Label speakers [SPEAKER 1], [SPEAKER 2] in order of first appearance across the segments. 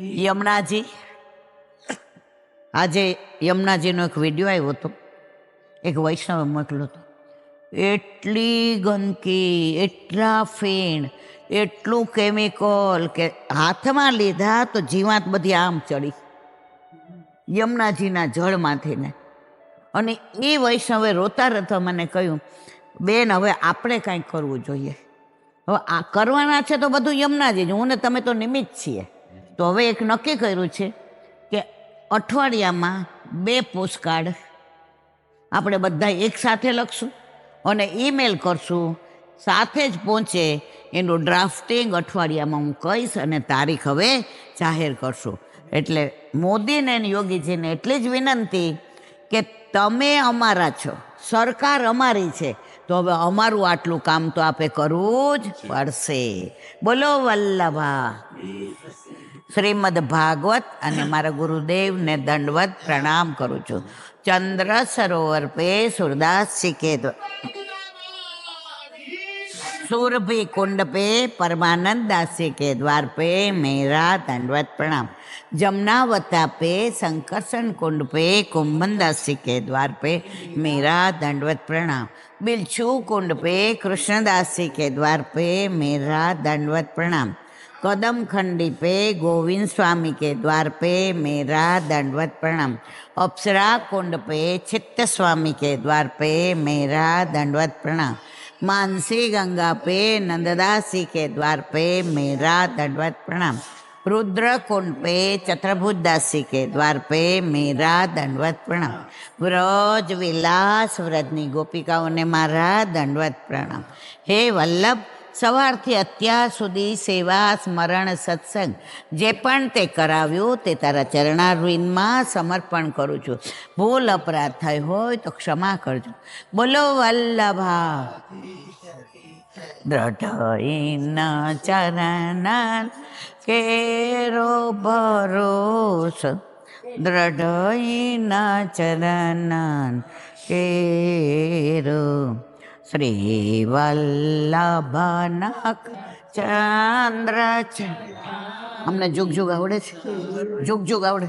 [SPEAKER 1] યમુનાજી? આજે યમુનાજીનો એક વીડિયો આવ્યો હતો. એક વૈષ્ણવે મોકલ્યો હતો. એટલી ગંદકી, એટલા ફીણ, એટલું કેમિકલ કે હાથમાં લીધા તો જીવાત બધી આમ ચડી. યમુનાજીના જળમાંથી ને. અને એ વૈષ્ણવે રોતા રહેતા મને કહ્યું, બેન, હવે આપણે કાંઈક કરવું જોઈએ. હવે આ કરવાના છે તો બધું યમુનાજી હું ને તમે તો નિમિત્ત છીએ. તો હવે એક નક્કી કર્યું છે કે અઠવાડિયામાં બે પોસ્ટકાર્ડ આપણે બધા એક સાથે લખશું અને ઈમેલ કરશું. સાથે જ પહોંચે એનું ડ્રાફ્ટિંગ અઠવાડિયામાં હું કહીશ અને તારીખ હવે જાહેર કરશું. એટલે મોદીને યોગીજીને એટલી જ વિનંતી કે તમે અમારા છો, સરકાર અમારી છે, તો હવે અમારું આટલું કામ તો આપે કરવું જ પડશે. બોલો વલ્લભા. શ્રીમદ ભાગવત અને મારા ગુરુદેવને દંડવત પ્રણામ કરું છું ચંદ્ર સરોવર પે સુરદાસજી કે દ્વ- सूरभि कुंड पे परमानंद दासी के द्वार पे मेरा दंडवत प्रणाम जमुनावता पे संकर्षण कुंड पे कुंभन दासी के द्वार पे मेरा दंडवत प्रणाम बिलछू कुंड पे कृष्णदासी के द्वार पे मेरा दंडवत प्रणाम कदम खंडी पे गोविंद स्वामी के द्वार पे मेरा दंडवत प्रणाम। अप्सरा कुंड पे चित्त स्वामी के द्वार पे मेरा दंडवत प्रणाम। मानसी गंगा पे नंददासी के द्वार पे मेरा दंडवत प्रणाम। रुद्र कुंड पे चतुर्भुदासी के द्वार पे मेरा दंडवत प्रणाम। व्रज विलास व्रजनी गोपिकाओं ने मारा दंडवत प्रणाम। हे वल्लभ સવારથી અત્યાર સુધી સેવા, સ્મરણ, સત્સંગ, જે પણ તે કરાવ્યું તે તારા ચરણારવિંદમાં સમર્પણ કરું છું. ભૂલ, અપરાધ થઈ હોય તો ક્ષમા કરજો. બોલો, વલ્લભા. દ્રઢઈન ચરણ કેરો ભરોસ. દ્રઢઈન ચરણ કેરો શ્રી વલ્લભનક ચંદ્ર છે. અમને જુગ જુગ આવડે છે? જુગ જુગ આવડે.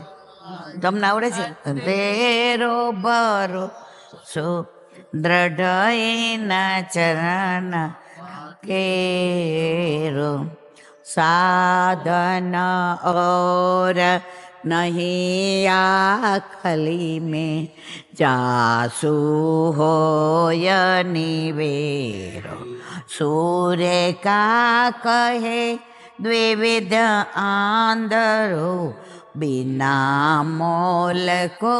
[SPEAKER 1] તમને આવડે છે? તેરો ભરોસો દ્રઢઈના ચરણ કેરો સાધન और नहीं आखली में जासू होय निवेरो सूर्य का कहे द्विविध आंधरो बिना मोल को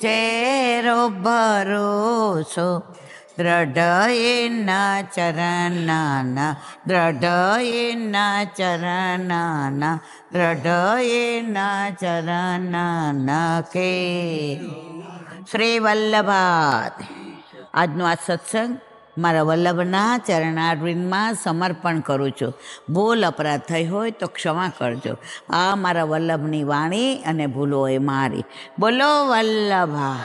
[SPEAKER 1] चेरो भरोसो દ્રઢયના ચરણાના દ્રઢયના ચરણાના દ્રઢયના ચરણાના કે શ્રી વલ્લભાત આજનો આ સત્સંગ મારા વલ્લભના ચરણારવિંદમાં સમર્પણ કરું છું. ભૂલ અપરાધ થઈ હોય તો ક્ષમા કરજો. આ મારા વલ્લભની વાણી અને ભૂલો એ મારી. બોલો વલ્લભા.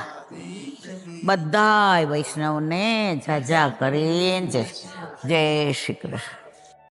[SPEAKER 1] બધાય વૈષ્ણવને જાજા કરીને જય જય શ્રી કૃષ્ણ.